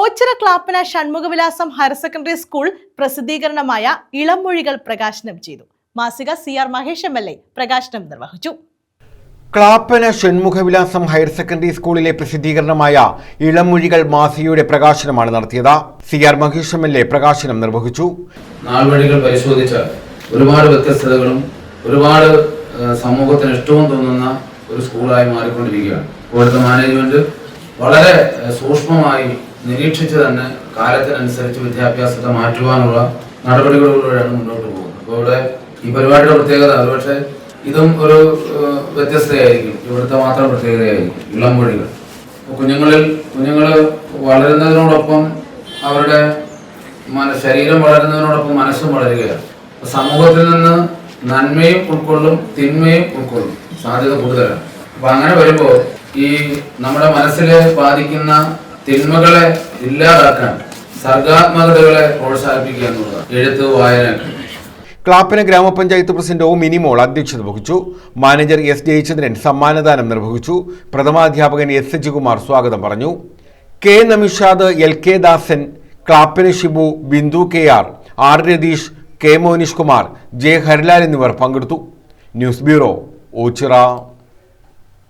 Ochira Clappana Shanmukhavilasam higher secondary school പ്രസിദ്ധീകരണമായ Ilamozhikal പ്രകാശനം ചെയ്തു. മാസിക C R Mahesh M L A പ്രകാശനം നിർവഹിച്ചു. ക്ലാപ്പന ഷൺമുഖവിലാസം ഹയർ സെക്കൻഡറി സ്കൂളിലെ പ്രസിദ്ധീകരണമായ ഇളമൊഴികൾ മാസികയുടെ പ്രകാശനമാണ് നടത്തിയത്. C R Mahesh M L A പ്രകാശനം നിർവഹിച്ചു. നാൾവഴികൾ പരിശോധിച്ചാൽ ഒരുപാട് വ്യത്യസ്തതകളും ഒരുപാട് സമൂഹത്തിന് ഇഷ്ടവും തോന്നുന്ന ഒരു സ്കൂളായി മാറിക്കൊണ്ടിരിക്കുകയാണ്. ഇവിടുത്തെ മാനേജ്മെന്റ് വളരെ സൂക്ഷ്മമായി നിരീക്ഷിച്ച് തന്നെ കാലത്തിനനുസരിച്ച് വിദ്യാഭ്യാസത്തെ മാറ്റുവാനുള്ള നടപടികളിലൂടെയാണ് മുന്നോട്ട് പോകുന്നത്. അപ്പോൾ ഇവിടെ ഈ പരിപാടിയുടെ പ്രത്യേകത ഒരുപക്ഷെ ഇതും ഒരു വ്യത്യസ്തയായിരിക്കും. ഇവിടുത്തെ മാത്രം പ്രത്യേകതയായിരിക്കും ഇളം മൊഴികൾ കുഞ്ഞുങ്ങളിൽ കുഞ്ഞുങ്ങൾ വളരുന്നതിനോടൊപ്പം അവരുടെ മന ശരീരം വളരുന്നതിനോടൊപ്പം മനസ്സും വളരുകയാണ്. സമൂഹത്തിൽ നിന്ന് നന്മയും ഉൾക്കൊള്ളും തിന്മയും ഉൾക്കൊള്ളും സാധ്യത കൂടുതലാണ്. അപ്പൊ അങ്ങനെ വരുമ്പോൾ ഈ നമ്മുടെ മനസ്സിലെ ബാധിക്കുന്ന തിന്മകളെ ഇല്ലാതാക്കാൻ സർഗാത്മകതകളെ പ്രോത്സാഹിപ്പിക്കുക എന്നുള്ളതാണ്. എഴുത്ത് വായന. ക്ലാപ്പന ഗ്രാമപഞ്ചായത്ത് പ്രസിഡന്റ് ഒ മിനിമോൾ അധ്യക്ഷത വഹിച്ചു. മാനേജർ എസ് ജയചന്ദ്രൻ സമ്മാനദാനം നിർവഹിച്ചു. പ്രഥമാധ്യാപകൻ എസ് സജികുമാർ സ്വാഗതം പറഞ്ഞു. K Namishad L K Dasan Clappana Shibu Bindu K R R Ratheesh K Monish Kumar J Harilal എന്നിവർ പങ്കെടുത്തു. News bureau Ochira.